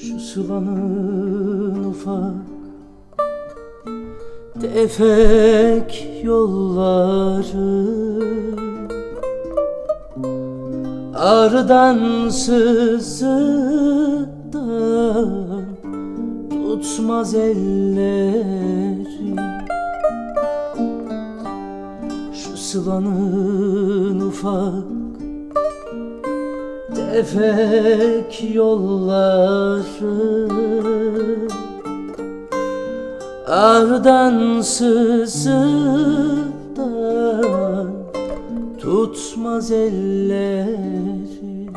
Şu sıvanın ufak tefek yolları. Ağrıdan sızıdan Tutmaz elleri. Şu sılanın ufak Tefek yolları. Ağrıdan sızıdan Tutmaz elleri.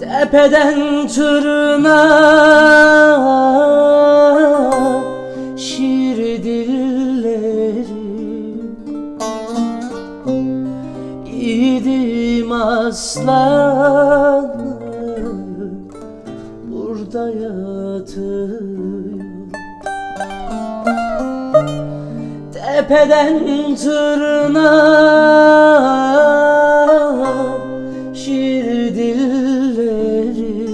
Tepeden tırnağa Şiir dilleri. İdim aslanım Burada yatıyor Tepeden tırnağa Şiir dilleri.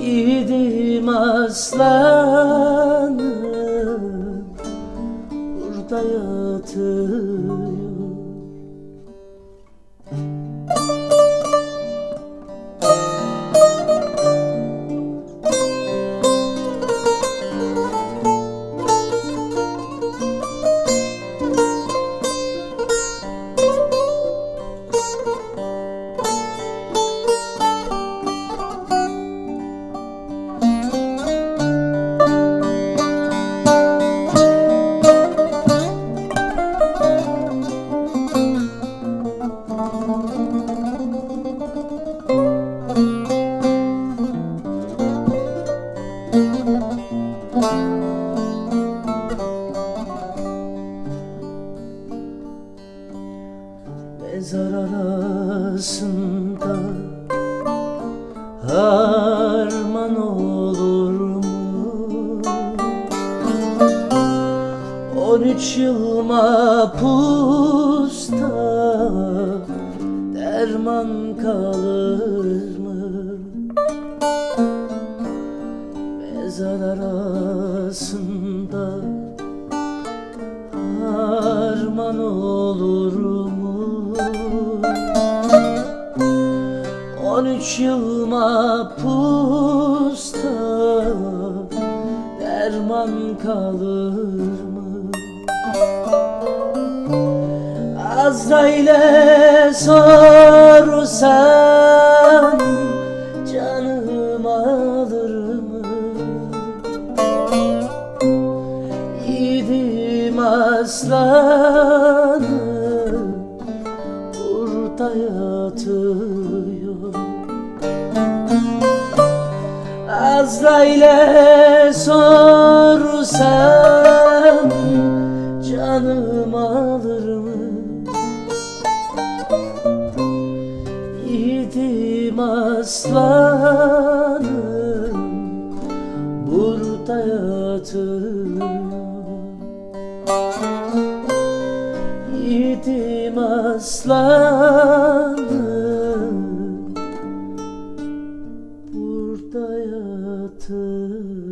Yiğidim aslanım Burada yatıyor Mezar arasında Harman olur mu? On üç yıl mapusta Derman kalır mı? Mezar arasında On üç yıl mapusta Derman kalır mı? Azrail'e sorsan Canım alır mı? Yiğidim aslanım Burada yatıyor Fazla sorsam canım alır mı? Yiğidim aslanım burada yatır Yiğidim aslanım burada yatır To.